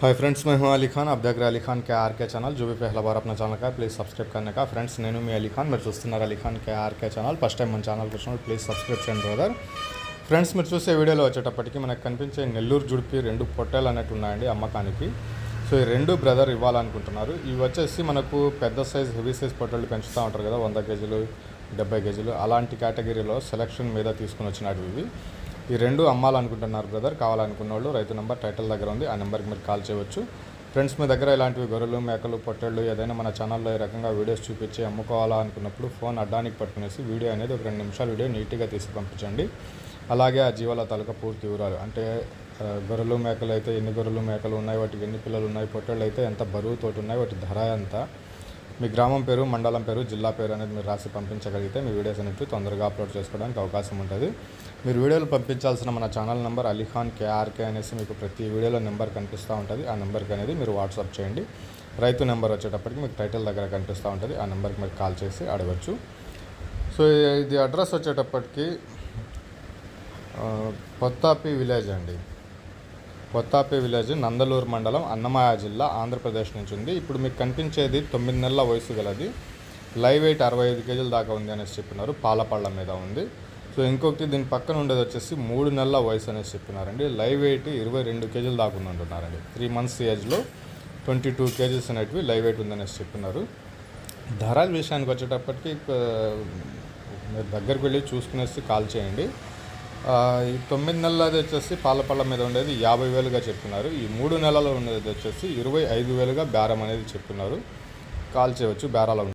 Hi friends मैं हूं अली खान आप देख रहे हैं अली खान के आर के ఛానల్ जो भी पहला बार अपना ఛానల్ का ప్లీజ్ సబ్స్క్రైబ్ करने का ఫ్రెండ్స్ నేను మీ అలీ ఖాన్ మీరు చూస్తున్నారు Ali Khan K RK channel first time మన ఛానల్కి వచ్చినప్పుడు ప్లీజ్ సబ్స్క్రైబ్ చేయండి బ్రదర్ ఫ్రెండ్స్ మీరు చూసే వీడియోలో వచ్చేటప్పటికి మనకు కనిపించే నెల్లూరు జుడిపి రెండు పొట్టేలు అనేవి ఉన్నాయండి అమ్మకానికి సో ఈ రెండు బ్రదర్ ఇవ్వాలనుకుంటున్నారు ఇవి వచ్చేసి మనకు పెద్ద సైజ్ హెవీ సైజ్ పొట్టేళ్ళు పెంచుతూ ఉంటారు కదా వంద కేజీలు డెబ్బై కేజీలు అలాంటి కేటగిరీలో సెలక్షన్ మీద తీసుకుని వచ్చినవి ఇవి ఈ రెండు అమ్మాలనుకుంటున్నారు బ్రదర్ కావాలనుకున్న వాళ్ళు రైతు నెంబర్ టైటిల్ దగ్గర ఉంది. ఆ నెంబర్కి మీరు కాల్ చేయవచ్చు. ఫ్రెండ్స్ మీ దగ్గర ఇలాంటివి గొర్రెలు మేకలు పొట్టేళ్ళు ఏదైనా మన ఛానల్లో ఈ రకంగా వీడియోస్ చూపించి అమ్ముకోవాలా అనుకున్నప్పుడు ఫోన్ అడ్డానికి పట్టుకునేసి వీడియో అనేది ఒక రెండు నిమిషాల వీడియో నీట్గా తీసి పంపించండి. అలాగే ఆ జీవాల తాలూకా పూర్తి వివరాలు. అంటే గొర్రెలు మేకలు అయితే ఎన్ని గొర్రెలు మేకలు ఉన్నాయి వాటికి ఎన్ని పిల్లలు ఉన్నాయి పొట్టేళ్ళు అయితే ఎంత బరువుతోటి ఉన్నాయి వాటి ధర ఎంత? మీ గ్రామం పేరు మండలం పేరు జిల్లా పేరు అనేది మీరు రాసి పంపించగలిగితే మీ వీడియోస్ అనేవి తొందరగా అప్లోడ్ చేసుకోవడానికి అవకాశం ఉంటుంది. మీరు వీడియోలు పంపించాల్సిన మన ఛానల్ నెంబర్ అలీఖాన్ కేఆర్కే అనేసి మీకు ప్రతి వీడియోలో నెంబర్ కనిపిస్తూ ఉంటుంది. ఆ నెంబర్కి అనేది మీరు వాట్సాప్ చేయండి. రైతు నెంబర్ వచ్చేటప్పటికి మీకు టైటిల్ దగ్గర కనిపిస్తూ ఉంటుంది. ఆ నెంబర్కి మీరు కాల్ చేసి అడగచ్చు. సో ఇది అడ్రస్ వచ్చేటప్పటికి కొత్తాపి విలేజ్ అండి. కొత్తాపి విలేజ్ నందలూరు మండలం అన్నమయ్య జిల్లా ఆంధ్రప్రదేశ్ నుంచి ఉంది. ఇప్పుడు మీకు కనిపించేది తొమ్మిది నెలల వయసు గలది. లైవ్ వెయిట్ అరవై ఐదు కేజీల దాకా ఉంది అనేసి చెప్పినారు. పాలపళ్ళ మీద ఉంది. సో ఇంకొకటి దీని పక్కన ఉండేది వచ్చేసి మూడు నెలల వయసు అనేసి చెప్పినారండి. లైవ్ వెయిట్ ఇరవై రెండు కేజీల దాకా ఉంది అంటున్నారండి. త్రీ మంత్స్ ఏజ్లో ట్వంటీ టూ కేజీస్ అనేటివి లైవ్ వెయిట్ ఉందనేసి చెప్పినారు. ధరల విషయానికి వచ్చేటప్పటికి మీరు దగ్గరికి వెళ్ళి చూసుకునేసి కాల్ చేయండి. ఈ తొమ్మిది నెలలది వచ్చేసి పాలపళ్ళ మీద ఉండేది యాభై వేలుగా చెప్పినారు ఈ మూడు నెలలు ఉండేది వచ్చేసి ఇరవై ఐదు వేలుగా బేరం అనేది చెప్పినారు కాల్ చేయవచ్చు బేరాలు